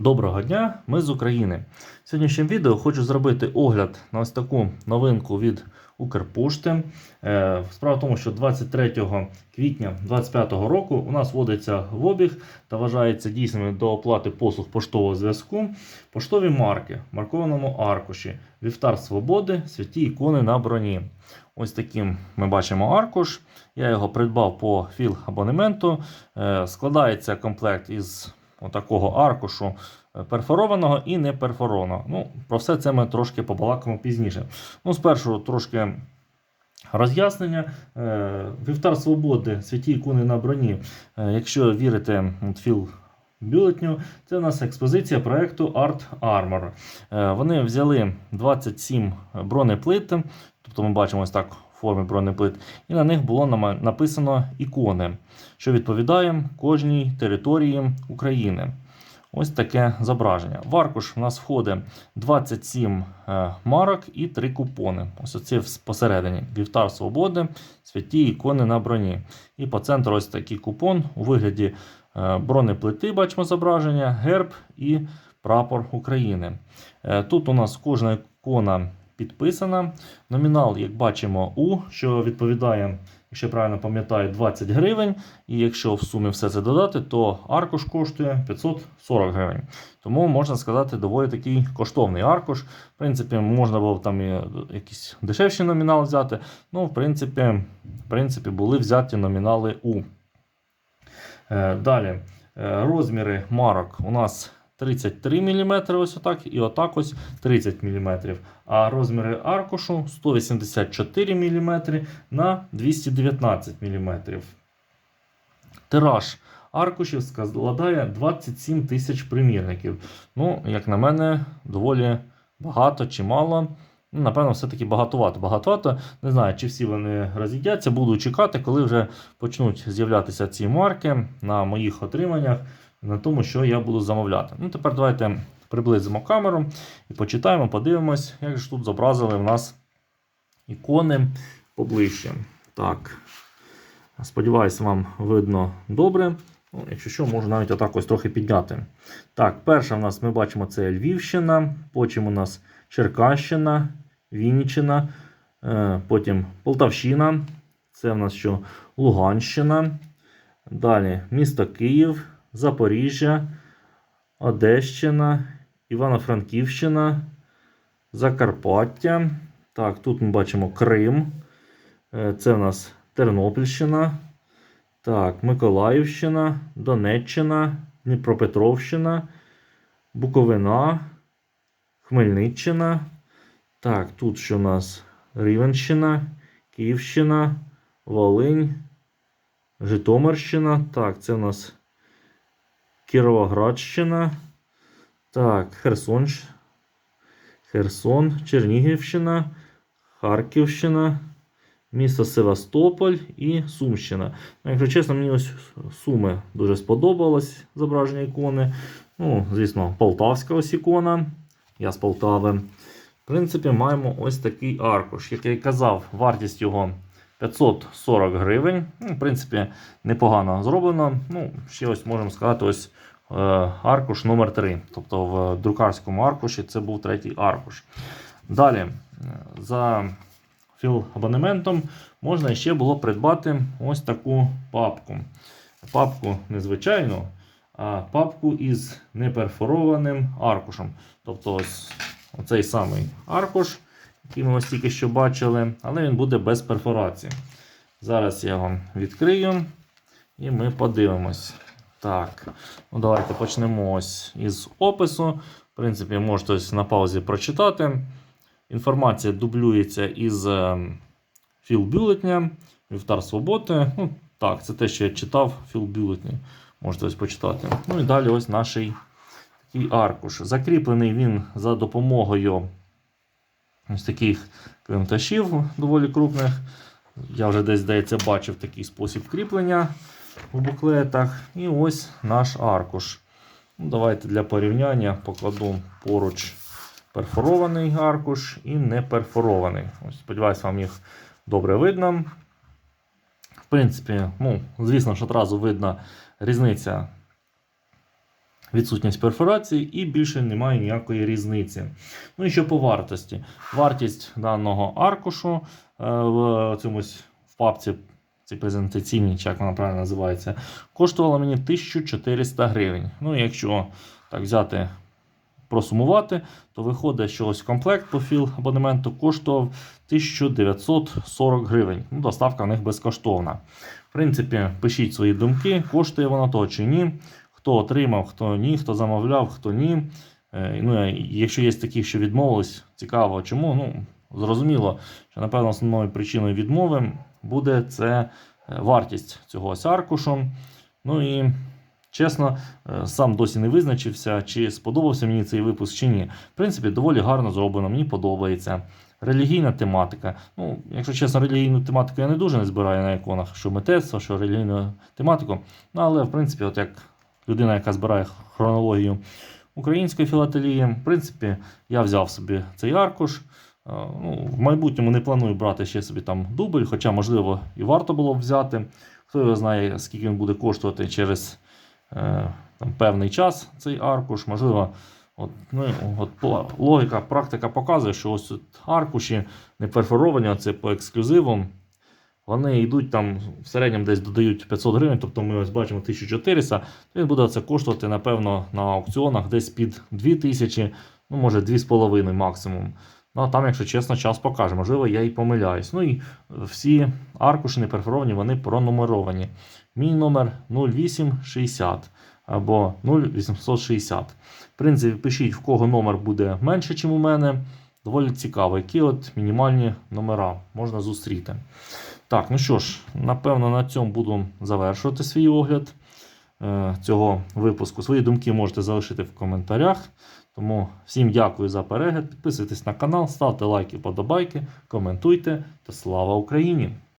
Доброго дня, ми з України. В сьогоднішньому відео хочу зробити огляд на ось таку новинку від Укрпошти. Е, Справа в тому, що 23 квітня 2025 року у нас вводиться в обіг та вважається дійсними до оплати послуг поштового зв'язку поштові марки в маркованому аркуші Вівтар Свободи, святі ікони на броні. Ось таким ми бачимо аркуш. Я його придбав по філ абонементу. Е, Складається комплект із отакого аркушу е, перфорованого і не перфорованого. Ну, про все це ми трошки побалакаємо пізніше. Ну, спершу трошки роз'яснення. Е, Вівтар Свободи, святі ікони на броні. Е, Якщо вірите філ бюлетню, це у нас експозиція проекту Art Armor. Вони взяли 27 бронеплит, тобто ми бачимо ось так формі бронеплит, і на них було написано ікони, що відповідає кожній території України. Ось таке зображення. В аркуш у нас входить 27 е, марок і 3 купони. Ось оці посередині. Вівтар Свободи, святі ікони на броні. І по центру ось такий купон у вигляді е, бронеплити, бачимо зображення, герб і прапор України. Е, Тут у нас кожна ікона підписана. Номінал, як бачимо, У, що відповідає, якщо я правильно пам'ятаю, 20 гривень. І якщо в сумі все це додати, то аркуш коштує 540 гривень. Тому можна сказати, доволі такий коштовний аркуш. В принципі, можна було там і якийсь дешевший номінал взяти. Ну, в принципі, в принципі були взяті номінали У. Е, Далі, е, розміри марок у нас 33 мм, ось отак, і отак ось 30 мм. А розміри аркушу 184 мм на 219 мм. Тираж аркушів складає 27 тисяч примірників. Ну, як на мене, доволі багато чи мало. Ну, Напевно, все-таки багатовато. Багатовато. Не знаю, чи всі вони розійдяться. Буду чекати, коли вже почнуть з'являтися ці марки на моїх отриманнях, на тому, що я буду замовляти. Ну, тепер давайте приблизимо камеру і почитаємо, подивимось, як ж тут зобразили в нас ікони поближче. Так. Сподіваюсь, вам видно добре. Ну, якщо що, можу навіть отак ось трохи підняти. Так, перша в нас ми бачимо це Львівщина, потім у нас Черкащина, Вінниччина, е, потім Полтавщина, це в нас що Луганщина. Далі місто Київ, Запоріжжя, Одещина, Івано-Франківщина, Закарпаття. Так, тут ми бачимо Крим. Е, Це в нас Тернопільщина. Так, Миколаївщина, Донеччина, Дніпропетровщина, Буковина, Хмельниччина. Так, тут що у нас Рівенщина, Київщина, Волинь, Житомирщина. Так, це у нас Кіровоградщина. Так, Херсон, Херсон, Чернігівщина, Харківщина місто Севастополь і Сумщина. Ну, якщо чесно, мені ось Суми дуже сподобалось зображення ікони. Ну, звісно, Полтавська ось ікона. Я з Полтави. В принципі, маємо ось такий аркуш. Як я і казав, вартість його 540 гривень. Ну, в принципі, непогано зроблено. Ну, ще ось можемо сказати, ось е, аркуш номер 3 Тобто в друкарському аркуші це був третій аркуш. Далі, за філ абонементом можна ще було придбати ось таку папку. Папку незвичайну, а папку із неперфорованим аркушем. Тобто ось оцей самий аркуш, який ми ось тільки що бачили, але він буде без перфорації. Зараз я вам відкрию і ми подивимось. Так, ну давайте почнемо ось із опису. В принципі, можете ось на паузі прочитати. Інформація дублюється із філбюлетня, Вівтар Свободи. Ну, так, це те, що я читав філбюлетні. Можете ось почитати. Ну і далі ось наш такий аркуш. Закріплений він за допомогою ось таких клемташів доволі крупних. Я вже десь, здається, бачив такий спосіб кріплення у буклетах. І ось наш аркуш. Ну, Давайте для порівняння покладу поруч перфорований аркуш і не перфорований. Ось, Сподіваюсь, вам їх добре видно. В принципі, ну, звісно, що одразу видно різниця відсутність перфорації і більше немає ніякої різниці. Ну і що по вартості? Вартість даного аркушу е, в цьому в папці цій презентаційній, чи як вона правильно називається, коштувала мені 1400 гривень. Ну, якщо так взяти, просумувати, то виходить, що ось комплект по філ абонементу коштував 1940 гривень. Ну, доставка в них безкоштовна. В принципі, пишіть свої думки, коштує воно то чи ні. Хто отримав, хто ні, хто замовляв, хто ні. Е, Ну, якщо є такі, що відмовились, цікаво, чому. Ну, зрозуміло, що напевно основною причиною відмови буде це е, вартість цього аркушу. Ну і чесно, е, сам досі не визначився, чи сподобався мені цей випуск чи ні. В принципі, доволі гарно зроблено, мені подобається. Релігійна тематика. Ну, якщо чесно, релігійну тематику я не дуже не збираю на іконах, що мистецтво, що релігійну тематику. Ну, але в принципі, от як людина, яка збирає хронологію української філателії, в принципі, я взяв собі цей аркуш. Е, Ну, в майбутньому не планую брати ще собі там дубль, хоча, можливо, і варто було б взяти. Хто його знає, скільки він буде коштувати через е, там, певний час цей аркуш. Можливо, от, ну, от, логіка, практика показує, що ось тут аркуші не перфоровані, це по ексклюзивам. Вони йдуть там в середньому десь додають 500 гривень, тобто ми ось бачимо 1400, то він буде це коштувати, напевно, на аукціонах десь під 2000, ну може 2,5 максимум. Ну, а там, якщо чесно, час покаже. Можливо, я і помиляюсь. Ну і всі аркуші перфоровані, вони пронумеровані. Мій номер 0860 або 0860. В принципі, пишіть, в кого номер буде менше, ніж у мене. Доволі цікаво, які от мінімальні номера можна зустріти. Так, ну що ж, напевно, на цьому буду завершувати свій огляд е, цього випуску. Свої думки можете залишити в коментарях. Тому всім дякую за перегляд. Підписуйтесь на канал, ставте лайки, подобайки, коментуйте та слава Україні!